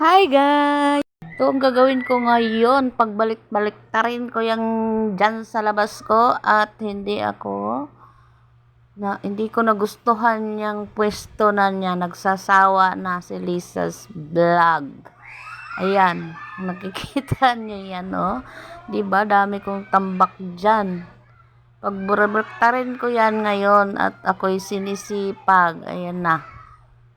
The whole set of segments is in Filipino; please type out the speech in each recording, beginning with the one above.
Hi guys! Ito ang gagawin ko ngayon. Pagbalik-balik tarin ko yung dyan sa labas ko at hindi ako na hindi ko nagustuhan yung pwesto na niya. Nagsasawa na si Lisa's vlog. Ayan. Nakikita niyo yan, oh. Diba? Dami kong tambak dyan. Pagbalik tarin ko yan ngayon at ako'y sinisipag. Ayan na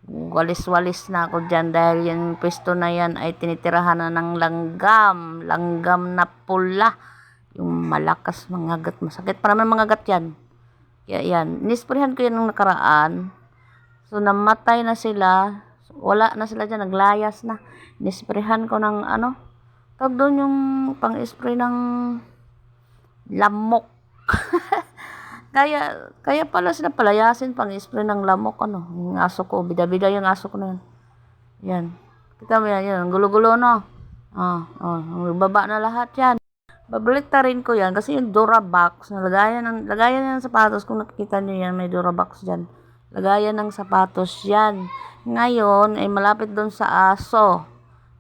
walis-walis na ako dyan dahil yung pwesto na yan ay tinitirahan na ng langgam. Langgam na pula. Yung malakas mangagat. Masakit pa naman mangagat yan. Kaya yan. Nisprehan ko yan nung nakaraan. So, namatay na sila. Wala na sila dyan. Naglayas na. Nisprehan ko ng ano. Tawag doon yung pang-spray ng lamok. Kaya, kaya pala sila palayasin pang spray ng lamok, ano, yung aso ko, bida-bida yung aso ko na yan. Yan. Kita mo yan, yan, ang gulo-gulo, no? Ah, oh, baba na lahat yan. Babalik ta rin ko yan kasi yung Durabox, lagayan ng, lagayan ng sapatos, kung nakikita nyo yan, may Durabox dyan. Lagayan ng sapatos yan. Ngayon, ay malapit doon sa aso.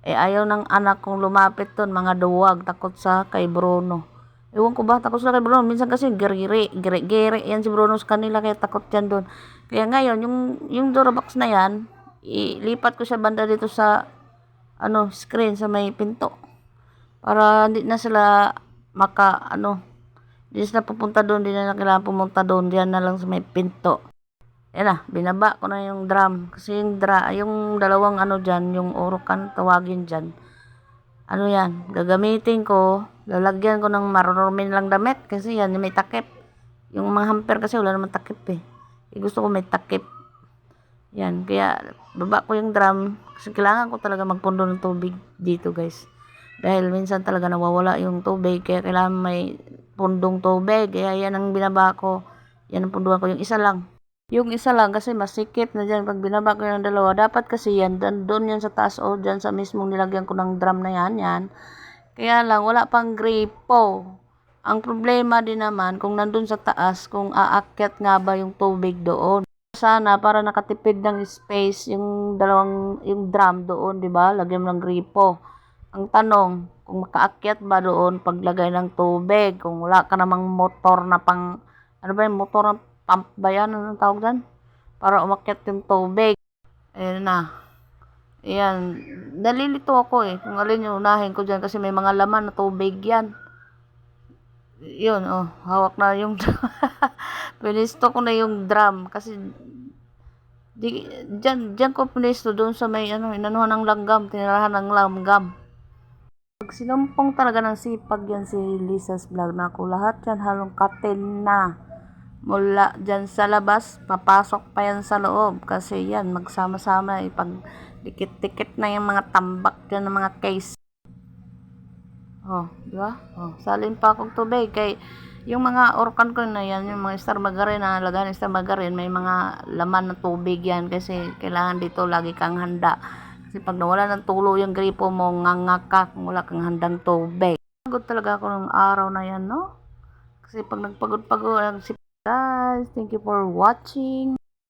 Eh, ayaw ng anak kong lumapit doon, mga duwag, takot sa kay Bruno. Ewan ko ba, takot sila kay Bruno. Minsan kasi giri, giri, giri yan si Bruno sa kanila, kaya takot yan doon. Kaya ngayon, yung, yung Durabox na yan, ilipat ko siya banda dito sa, ano, screen, sa may pinto. Para hindi na sila maka, ano, hindi na sila pupunta doon, hindi na kailangan pumunta doon, diyan na lang sa may pinto. Yan na, binaba ko na yung drum. Kasi yung dra, yung dalawang ano dyan, yung orokan, tawagin dyan. Ano yan, gagamitin ko, lalagyan ko ng marurmin lang damit kasi yan may takip. Yung mga hamper kasi wala naman takip eh. eh gusto ko may takip. Yan, kaya baba ko yung drum kasi kailangan ko talaga magpundo ng tubig dito guys. Dahil minsan talaga nawawala yung tubig kaya kailangan may pundong tubig. Kaya yan ang binaba ko. Yan ang punduhan ko. Yung isa lang. Yung isa lang kasi masikip na dyan pag binaba ko yung dalawa. Dapat kasi yan, doon yan sa taas o dyan sa mismong nilagyan ko ng drum na yan, yan. Kaya lang, wala pang gripo. Ang problema din naman, kung nandun sa taas, kung aakyat nga ba yung tubig doon. Sana, para nakatipid ng space, yung dalawang, yung drum doon, di ba? Lagyan ng gripo. Ang tanong, kung makaakyat ba doon paglagay ng tubig, kung wala ka namang motor na pang, ano ba yung motor na pump ba yan? Anong tawag dyan? Para umakyat yung tubig. Ayan na. Ayan. Nalilito ako eh. Kung alin yung unahin ko dyan kasi may mga laman na tubig yan. Yun, oh. Hawak na yung Pinisto ko na yung drum kasi di, dyan, dyan ko pinisto doon sa may ano, inanuhan ng langgam, tinirahan ng langgam. Pag sinumpong talaga ng sipag yan si Lisa's vlog na ako, lahat yan halong katin na mula dyan sa labas, papasok pa yan sa loob kasi yan, magsama-sama ipag dikit-dikit na yung mga tambak dyan ng mga case. Oh, di ba? Oh, salin pa akong tubig kay yung mga orkan ko na yan, yung mga star margarine na lagahan ng star margarine, may mga laman ng tubig yan kasi kailangan dito lagi kang handa. Kasi pag nawala ng tulo yung gripo mo, nganga ka kung wala kang handang tubig. Pagod talaga ako ng araw na yan, no? Kasi pag nagpagod-pagod, guys. Thank you for watching.